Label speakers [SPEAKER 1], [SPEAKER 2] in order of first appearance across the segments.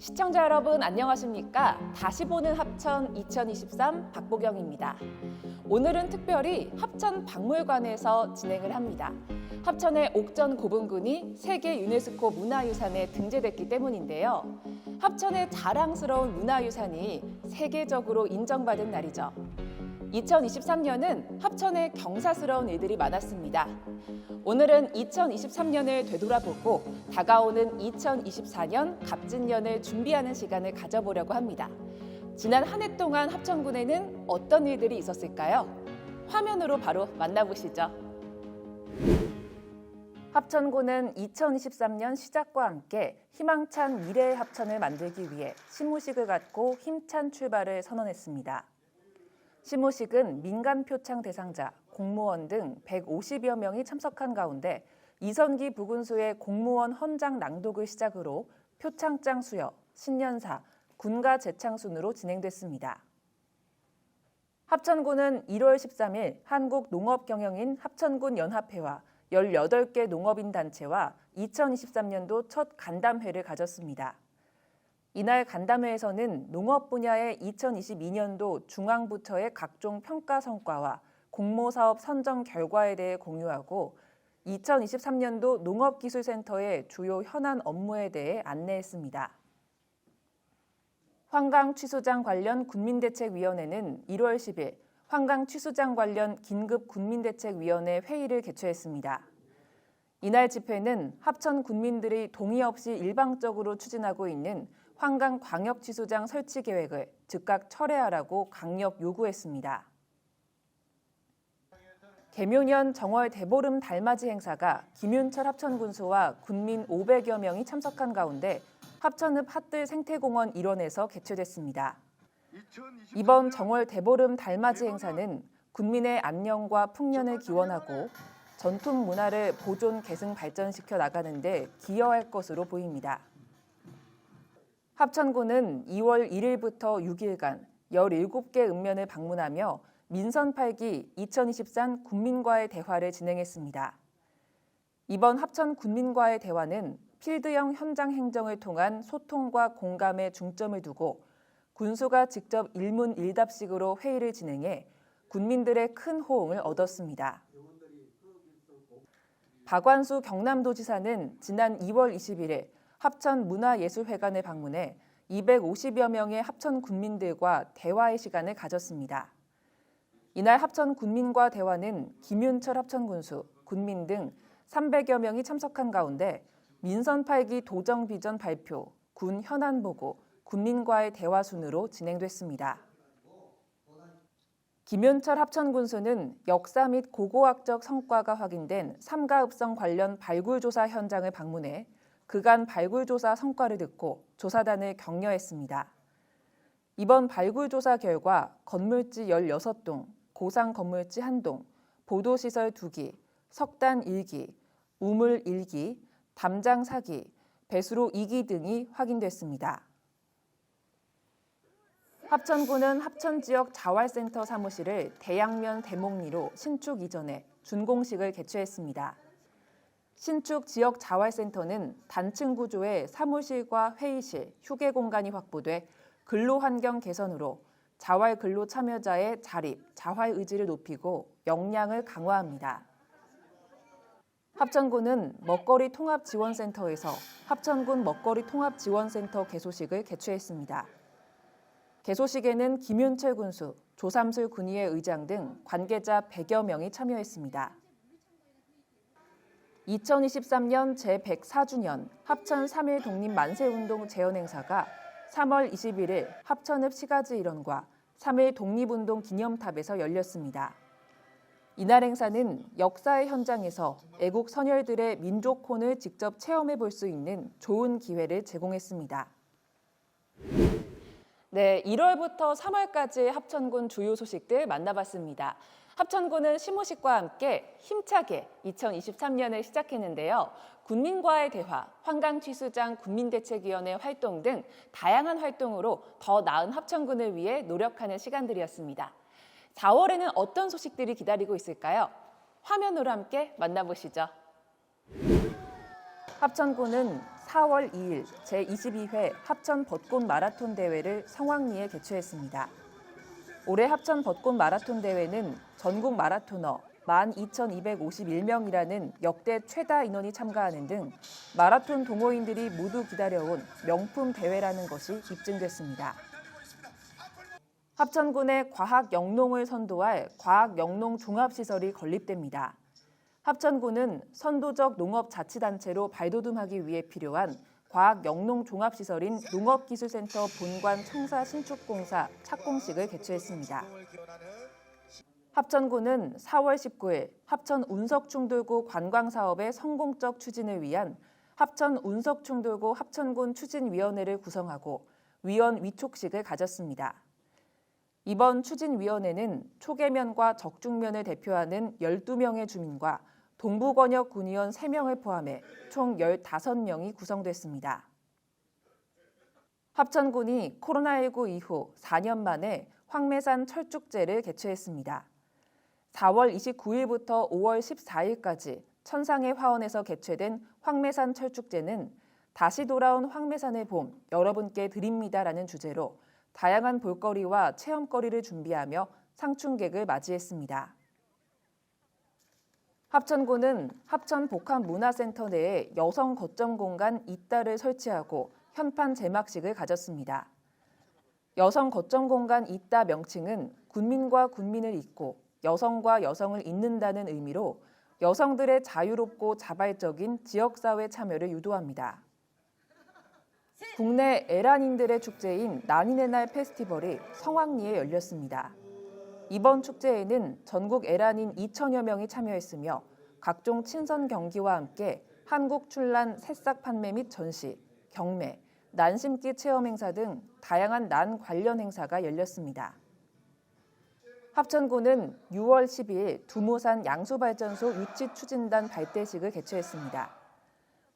[SPEAKER 1] 시청자 여러분 안녕하십니까? 다시 보는 합천 2023 박보경입니다. 오늘은 특별히 합천 박물관에서 진행을 합니다. 합천의 옥전 고분군이 세계 유네스코 문화유산에 등재됐기 때문인데요. 합천의 자랑스러운 문화유산이 세계적으로 인정받은 날이죠. 2023년은 합천에 경사스러운 일들이 많았습니다. 오늘은 2023년을 되돌아보고 다가오는 2024년 갑진년을 준비하는 시간을 가져보려고 합니다. 지난 한 해 동안 합천군에는 어떤 일들이 있었을까요? 화면으로 바로 만나보시죠. 합천군은 2023년 시작과 함께 희망찬 미래의 합천을 만들기 위해 시무식을 갖고 힘찬 출발을 선언했습니다. 시무식은 민간 표창 대상자, 공무원 등 150여 명이 참석한 가운데 이선기 부군수의 공무원 헌장 낭독을 시작으로 표창장 수여, 신년사, 군가 재창 순으로 진행됐습니다. 합천군은 1월 13일 한국농업경영인 합천군 연합회와 18개 농업인 단체와 2023년도 첫 간담회를 가졌습니다. 이날 간담회에서는 농업 분야의 2022년도 중앙부처의 각종 평가 성과와 공모사업 선정 결과에 대해 공유하고 2023년도 농업기술센터의 주요 현안 업무에 대해 안내했습니다. 황강 취수장 관련 군민대책위원회는 1월 10일 황강 취수장 관련 긴급 군민대책위원회 회의를 개최했습니다. 이날 집회는 합천 군민들이 동의 없이 일방적으로 추진하고 있는 황강 광역취수장 설치 계획을 즉각 철회하라고 강력 요구했습니다. 개묘년 정월 대보름 달맞이 행사가 김윤철 합천군수와 군민 500여 명이 참석한 가운데 합천읍 핫들 생태공원 일원에서 개최됐습니다. 이번 정월 대보름 달맞이 행사는 군민의 안녕과 풍년을 기원하고 전통 문화를 보존 계승 발전시켜 나가는 데 기여할 것으로 보입니다. 합천군은 2월 1일부터 6일간 17개 읍면을 방문하며 민선 8기 2023 군민과의 대화를 진행했습니다. 이번 합천 군민과의 대화는 필드형 현장 행정을 통한 소통과 공감에 중점을 두고 군수가 직접 일문일답식으로 회의를 진행해 군민들의 큰 호응을 얻었습니다. 박완수 경남도지사는 지난 2월 21일 합천 문화예술회관을 방문해 250여 명의 합천 군민들과 대화의 시간을 가졌습니다. 이날 합천 군민과 대화는 김윤철 합천군수, 군민 등 300여 명이 참석한 가운데 민선 8기 도정 비전 발표, 군 현안 보고, 군민과의 대화 순으로 진행됐습니다. 김윤철 합천군수는 역사 및 고고학적 성과가 확인된 삼가읍성 관련 발굴 조사 현장을 방문해 그간 발굴 조사 성과를 듣고 조사단을 격려했습니다. 이번 발굴 조사 결과 건물지 16동, 고상 건물지 1동, 보도시설 2기, 석단 1기, 우물 1기, 담장 4기, 배수로 2기 등이 확인됐습니다. 합천군은 합천 지역 자활센터 사무실을 대양면 대목리로 신축 이전해 준공식을 개최했습니다. 신축 지역 자활센터는 단층 구조의 사무실과 회의실, 휴게 공간이 확보돼 근로 환경 개선으로 자활 근로 참여자의 자립, 자활 의지를 높이고 역량을 강화합니다. 합천군은 먹거리 통합 지원센터에서 합천군 먹거리 통합 지원센터 개소식을 개최했습니다. 개소식에는 김윤철 군수, 조삼슬 군의회 의장 등 관계자 100여 명이 참여했습니다. 2023년 제104주년 합천 3.1 독립 만세운동 재현 행사가 3월 21일 합천읍 시가지 일원과 3.1 독립운동 기념탑에서 열렸습니다. 이날 행사는 역사의 현장에서 애국 선열들의 민족혼을 직접 체험해 볼 수 있는 좋은 기회를 제공했습니다. 네, 1월부터 3월까지 합천군 주요 소식들 만나봤습니다. 합천군은 시무식과 함께 힘차게 2023년을 시작했는데요. 군민과의 대화, 환강취수장 군민대책위원회 활동 등 다양한 활동으로 더 나은 합천군을 위해 노력하는 시간들이었습니다. 4월에는 어떤 소식들이 기다리고 있을까요? 화면으로 함께 만나보시죠. 합천군은 4월 2일 제22회 합천 벚꽃 마라톤 대회를 성황리에 개최했습니다. 올해 합천 벚꽃 마라톤 대회는 전국 마라토너 12,251명이라는 역대 최다 인원이 참가하는 등 마라톤 동호인들이 모두 기다려온 명품 대회라는 것이 입증됐습니다. 합천군의 과학 영농을 선도할 과학 영농 종합시설이 건립됩니다. 합천군은 선도적 농업 자치단체로 발돋움하기 위해 필요한 과학 영농 종합시설인 농업기술센터 본관 청사 신축공사 착공식을 개최했습니다. 합천군은 4월 19일 합천 운석충돌구 관광사업의 성공적 추진을 위한 합천 운석충돌구 합천군 추진위원회를 구성하고 위원 위촉식을 가졌습니다. 이번 추진위원회는 초계면과 적중면을 대표하는 12명의 주민과 동부권역 군의원 3명을 포함해 총 15명이 구성됐습니다. 합천군이 코로나19 이후 4년 만에 황매산 철쭉제를 개최했습니다. 4월 29일부터 5월 14일까지 천상의 화원에서 개최된 황매산 철쭉제는 다시 돌아온 황매산의 봄 여러분께 드립니다라는 주제로 다양한 볼거리와 체험거리를 준비하며 상충객을 맞이했습니다. 합천군은 합천 복합문화센터 내에 여성 거점 공간 이따를 설치하고 현판 제막식을 가졌습니다. 여성 거점 공간 이따 명칭은 군민과 군민을 잇고 여성과 여성을 잇는다는 의미로 여성들의 자유롭고 자발적인 지역사회 참여를 유도합니다. 국내 에란인들의 축제인 난인의 날 페스티벌이 성황리에 열렸습니다. 이번 축제에는 전국 에란인 2천여 명이 참여했으며 각종 친선 경기와 함께 한국 출란 새싹 판매 및 전시, 경매, 난 심기 체험 행사 등 다양한 난 관련 행사가 열렸습니다. 합천군은 6월 12일 두모산 양수발전소 유치 추진단 발대식을 개최했습니다.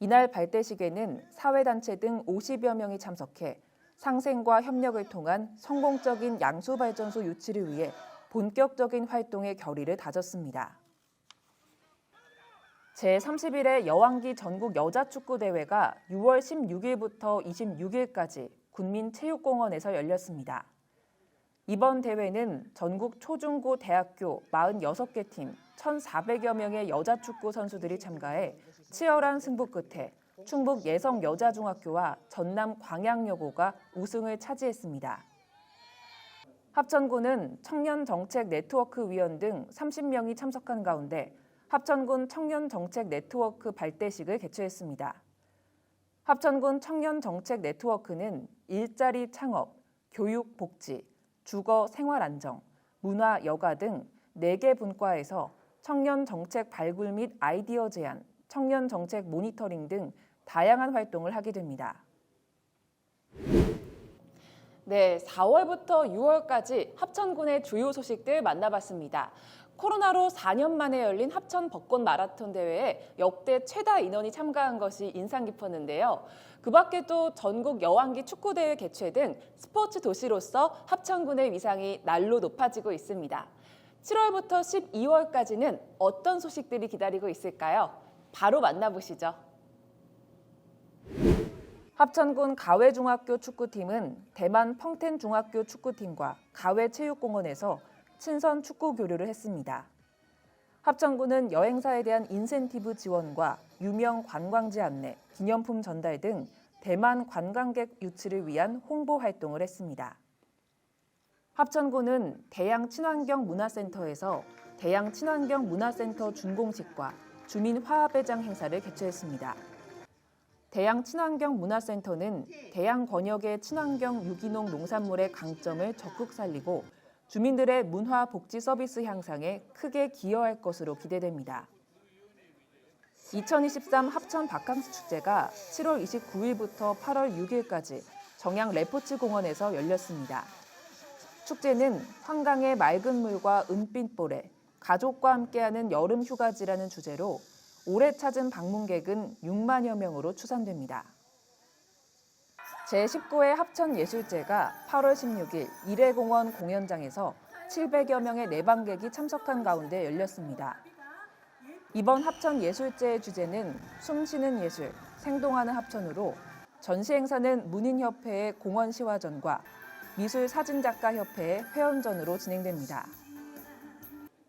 [SPEAKER 1] 이날 발대식에는 사회단체 등 50여 명이 참석해 상생과 협력을 통한 성공적인 양수발전소 유치를 위해 본격적인 활동의 결의를 다졌습니다. 제31회 여왕기 전국 여자축구대회가 6월 16일부터 26일까지 군민체육공원에서 열렸습니다. 이번 대회는 전국 초중고 대학교 46개 팀 1,400여 명의 여자 축구 선수들이 참가해 치열한 승부 끝에 충북 예성 여자중학교와 전남 광양여고가 우승을 차지했습니다. 합천군은 청년 정책 네트워크 위원 등 30명이 참석한 가운데 합천군 청년 정책 네트워크 발대식을 개최했습니다. 합천군 청년 정책 네트워크는 일자리 창업, 교육 복지, 주거 생활 안정, 문화 여가 등 4개 분과에서 청년 정책 발굴 및 아이디어 제안, 청년 정책 모니터링 등 다양한 활동을 하게 됩니다. 네, 4월부터 6월까지 합천군의 주요 소식들 만나봤습니다. 코로나로 4년 만에 열린 합천 벚꽃 마라톤 대회에 역대 최다 인원이 참가한 것이 인상 깊었는데요. 그 밖에도 전국 여왕기 축구대회 개최 등 스포츠 도시로서 합천군의 위상이 날로 높아지고 있습니다. 7월부터 12월까지는 어떤 소식들이 기다리고 있을까요? 바로 만나보시죠. 합천군 가회중학교 축구팀은 대만 펑텐중학교 축구팀과 가회체육공원에서 친선 축구 교류를 했습니다. 합천군은 여행사에 대한 인센티브 지원과 유명 관광지 안내, 기념품 전달 등 대만 관광객 유치를 위한 홍보 활동을 했습니다. 합천군은 대양 친환경 문화센터에서 대양 친환경 문화센터 준공식과 주민 화합회장 행사를 개최했습니다. 대양 친환경 문화센터는 대양 권역의 친환경 유기농 농산물의 강점을 적극 살리고 주민들의 문화 복지 서비스 향상에 크게 기여할 것으로 기대됩니다. 2023 합천 바캉스 축제가 7월 29일부터 8월 6일까지 정양 레포츠 공원에서 열렸습니다. 축제는 한강의 맑은 물과 은빛 모래, 가족과 함께하는 여름 휴가지라는 주제로 올해 찾은 방문객은 6만여 명으로 추산됩니다. 제19회 합천예술제가 8월 16일 이래공원 공연장에서 700여 명의 내방객이 참석한 가운데 열렸습니다. 이번 합천예술제의 주제는 숨쉬는 예술, 생동하는 합천으로 전시 행사는 문인협회의 공원 시화전과 미술사진작가협회의 회원전으로 진행됩니다.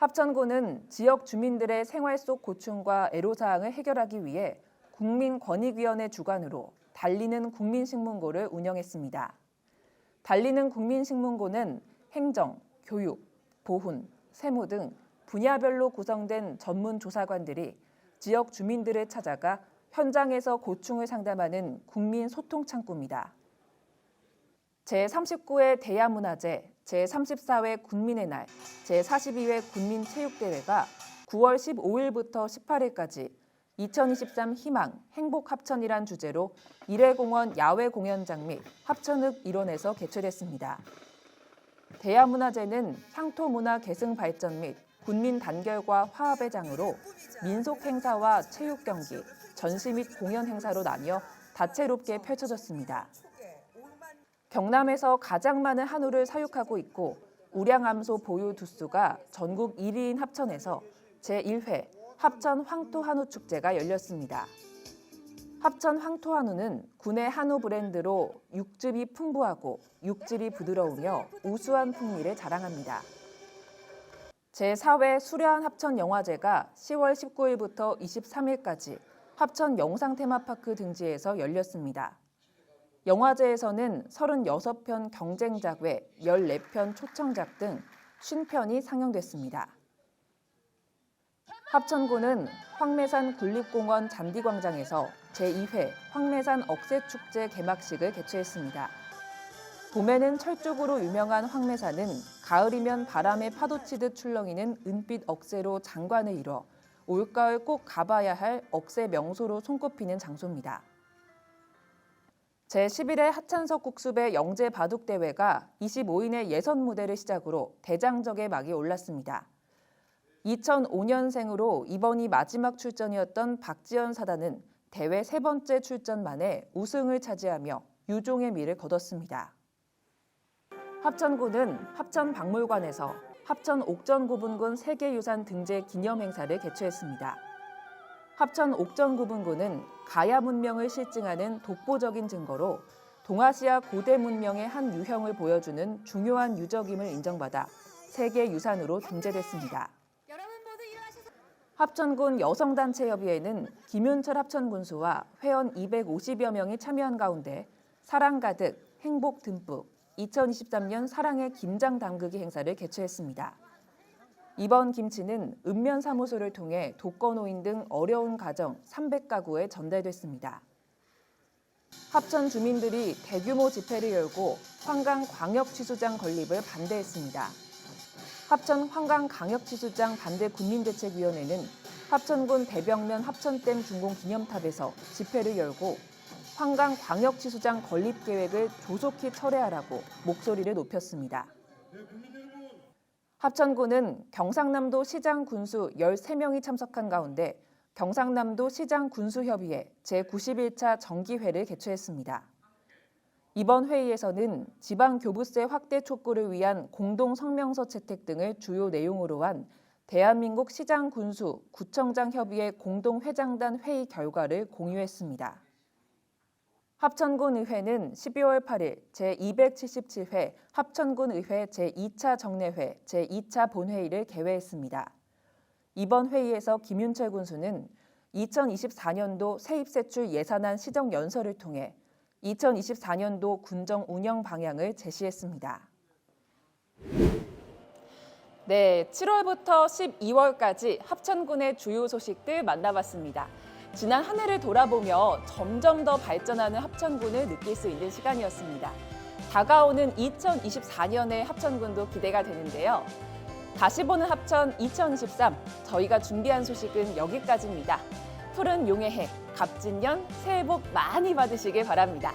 [SPEAKER 1] 합천군은 지역 주민들의 생활 속 고충과 애로사항을 해결하기 위해 국민권익위원회 주관으로 달리는 국민식문고를 운영했습니다. 달리는 국민식문고는 행정, 교육, 보훈, 세무 등 분야별로 구성된 전문 조사관들이 지역 주민들을 찾아가 현장에서 고충을 상담하는 국민 소통 창구입니다. 제39회 대야문화제, 제34회 국민의 날, 제42회 국민체육대회가 9월 15일부터 18일까지 2023 희망, 행복 합천이란 주제로 일회공원 야외 공연장 및 합천읍 일원에서 개최됐습니다. 대야문화제는 향토문화 계승 발전 및 군민 단결과 화합의 장으로 민속 행사와 체육 경기, 전시 및 공연 행사로 나뉘어 다채롭게 펼쳐졌습니다. 경남에서 가장 많은 한우를 사육하고 있고 우량암소 보유 두수가 전국 1위인 합천에서 제1회 합천 황토 한우 축제가 열렸습니다. 합천 황토 한우는 군의 한우 브랜드로 육즙이 풍부하고 육질이 부드러우며 우수한 풍미를 자랑합니다. 제4회 수려한 합천 영화제가 10월 19일부터 23일까지 합천 영상 테마파크 등지에서 열렸습니다. 영화제에서는 36편 경쟁작 외 14편 초청작 등 50편이 상영됐습니다. 합천군은 황매산 군립공원 잔디광장에서 제2회 황매산 억새축제 개막식을 개최했습니다. 봄에는 철쭉으로 유명한 황매산은 가을이면 바람에 파도치듯 출렁이는 은빛 억새로 장관을 이뤄 올가을 꼭 가봐야 할 억새 명소로 손꼽히는 장소입니다. 제11회 하찬석 국수배 영재 바둑 대회가 25인의 예선 무대를 시작으로 대장적의 막이 올랐습니다. 2005년생으로 이번이 마지막 출전이었던 박지연 사단은 대회 세 번째 출전 만에 우승을 차지하며 유종의 미를 거뒀습니다. 합천군은 합천박물관에서 합천 옥전구분군 세계유산 등재 기념 행사를 개최했습니다. 합천 옥전구분군은 가야 문명을 실증하는 독보적인 증거로 동아시아 고대 문명의 한 유형을 보여주는 중요한 유적임을 인정받아 세계 유산으로 등재됐습니다. 합천군 여성단체협의회는 김윤철 합천군수와 회원 250여 명이 참여한 가운데 사랑 가득, 행복 듬뿍 2023년 사랑의 김장 담그기 행사를 개최했습니다. 이번 김치는 읍면사무소를 통해 독거노인 등 어려운 가정 300가구에 전달됐습니다. 합천 주민들이 대규모 집회를 열고 환강 광역취수장 건립을 반대했습니다. 합천 환강 광역취수장 반대 국민대책위원회는 합천군 대병면 합천댐 준공 기념탑에서 집회를 열고 환강 광역취수장 건립 계획을 조속히 철회하라고 목소리를 높였습니다. 합천군은 경상남도 시장 군수 13명이 참석한 가운데 경상남도 시장 군수협의회 제91차 정기회를 개최했습니다. 이번 회의에서는 지방교부세 확대 촉구를 위한 공동 성명서 채택 등을 주요 내용으로 한 대한민국 시장 군수 구청장 협의회 공동회장단 회의 결과를 공유했습니다. 합천군 의회는 12월 8일 제277회 합천군 의회 제2차 정례회 제2차 본회의를 개회했습니다. 이번 회의에서 김윤철 군수는 2024년도 세입세출 예산안 시정 연설을 통해 2024년도 군정 운영 방향을 제시했습니다. 네, 7월부터 12월까지 합천군의 주요 소식들 만나봤습니다. 지난 한 해를 돌아보며 점점 더 발전하는 합천군을 느낄 수 있는 시간이었습니다. 다가오는 2024년의 합천군도 기대가 되는데요. 다시 보는 합천 2023 저희가 준비한 소식은 여기까지입니다. 푸른 용의 해 갑진년 새해 복 많이 받으시길 바랍니다.